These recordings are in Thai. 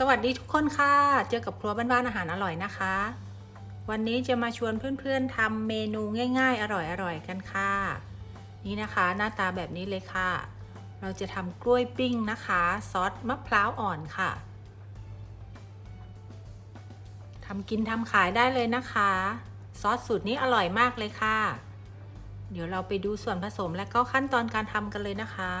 สวัสดีทุกคนค่ะ เจอกับครัวบ้านๆอาหารอร่อยนะคะ วันนี้จะมาชวนเพื่อนๆทำเมนูง่าย ๆ อร่อยๆกันค่ะ นี่นะคะ หน้าตาแบบนี้เลยค่ะ เราจะทำกล้วยปิ้งนะคะซอสมะพร้าวอ่อนค่ะทำกินทำขายได้เลยนะคะ ซอสสูตรนี้อร่อยมากเลยค่ะ เดี๋ยวเราไปดูส่วนผสมและก็ขั้นตอนการทำกันเลยนะคะ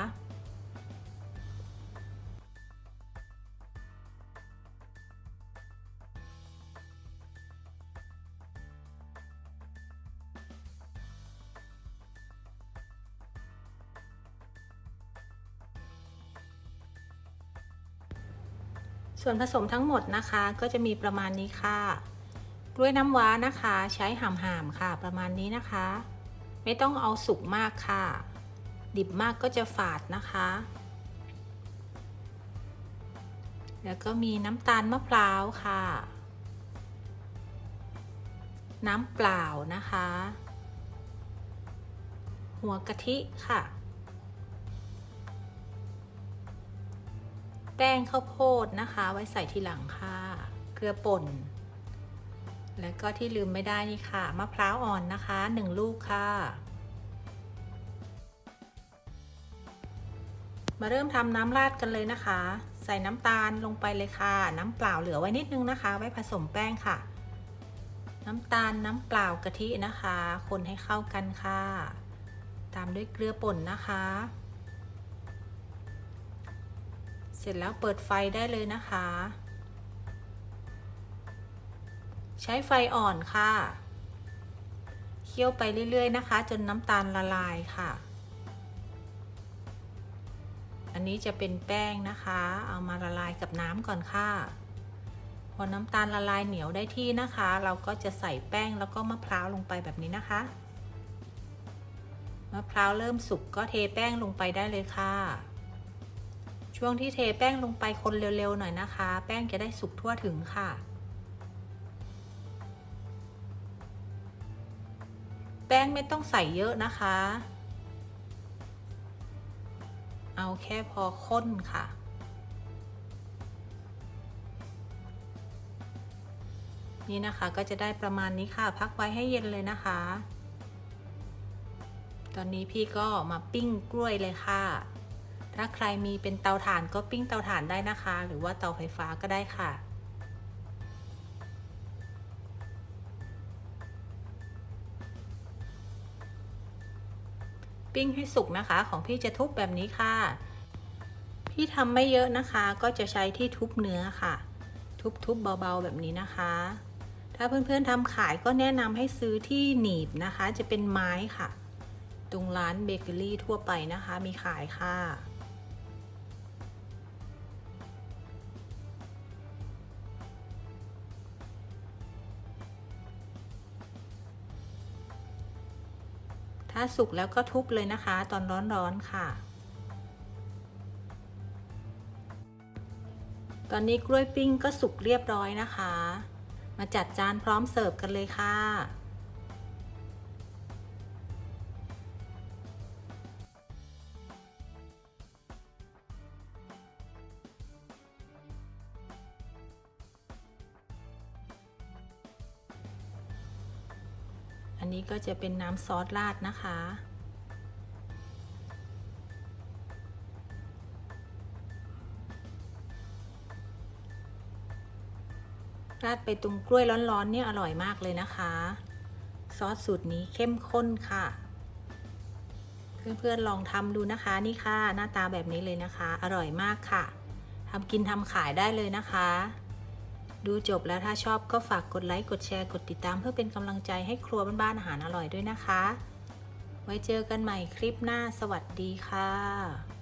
ส่วนผสมทั้งหมดนะคะก็จะมีประมาณนี้ค่ะ กล้วยน้ำว้านะคะ ใช้ห่ามๆค่ะ ประมาณนี้นะคะ ไม่ต้องเอาสุกมากค่ะ ดิบมากก็จะฝาดนะคะ แล้วก็มีน้ำตาลมะพร้าวค่ะ น้ำเปล่านะคะ หัวกะทิค่ะ แป้งข้าวโพดนะคะ ไว้ใส่ทีหลังค่ะ เกลือป่น แล้วก็ที่ลืมไม่ได้นี่ค่ะ มะพร้าวอ่อนนะคะหนึ่งลูกค่ะ มาเริ่มทำน้ำราดกันเลยนะคะ ใส่น้ำตาลลงไปเลยค่ะ น้ำเปล่าเหลือไว้นิดนึงนะคะ ไว้ผสมแป้งค่ะ น้ำตาลน้ำเปล่ากะทินะคะ คนให้เข้ากันค่ะ ตามด้วยเกลือป่นนะคะ ร็จแล้วเปิดไฟได้เลยนะคะ ใช้ไฟอ่อนค่ะ เคี่ยวไปเรื่อยๆนะคะ จนน้ำตาลละลายค่ะ อันนี้จะเป็นแป้งนะคะ เอามาละลายกับน้ำก่อนค่ะพอน้ำตาลละลายเหนียวได้ที่นะคะ เราก็จะใส่แป้งแล้วก็มะพร้าวลงไปแบบนี้นะคะ มะพร้าวเริ่มสุกก็เทแป้งลงไปได้เลยค่ะ ช่วงที่เทแป้งลงไปคนเร็วๆหน่อยนะคะ แป้งจะได้สุกทั่วถึงค่ะ แป้งไม่ต้องใส่เยอะนะคะ เอาแค่พอข้นค่ะนี่นะคะก็จะได้ประมาณนี้ค่ะ พักไว้ให้เย็นเลยนะคะ ตอนนี้พี่ก็มาปิ้งกล้วยเลยค่ะ ถ้าใครมีเป็นเตาถ่านก็ปิ้งเตาถ่านได้นะคะ หรือว่าเตาไฟฟ้าก็ได้ค่ะ ปิ้งให้สุกนะคะ ของพี่จะทุบแบบนี้ค่ะ พี่ทำไม่เยอะนะคะ ก็จะใช้ที่ทุบเนื้อค่ะ ทุบๆเบาๆแบบนี้นะคะถ้าเพื่อนๆทำขายก็แนะนำให้ซื้อที่หนีบนะคะ จะเป็นไม้ค่ะ ตรงร้านเบเกอรี่ทั่วไปนะคะ มีขายค่ะ ถ้าสุกแล้วก็ทุบเลยนะคะ ตอนร้อนๆค่ะ ตอนนี้กล้วยปิ้งก็สุกเรียบร้อยนะคะ มาจัดจานพร้อมเสิร์ฟกันเลยค่ะ นนี้ก็จะเป็นน้ำซอสราดนะคะ ราดไปตรงกล้วยร้อนๆเนี่ยอร่อยมากเลยนะคะ ซอสสูตรนี้เข้มข้นค่ะ เพื่อนๆลองทำดูนะคะนี่ค่ะ หน้าตาแบบนี้เลยนะคะ อร่อยมากค่ะทำกินทำขายได้เลยนะคะ ดูจบแล้วถ้าชอบก็ฝากกดไลค์ กดแชร์ กดติดตามเพื่อเป็นกำลังใจให้ครัวบ้านๆอาหารอร่อยด้วยนะคะ ไว้เจอกันใหม่คลิปหน้า สวัสดีค่ะ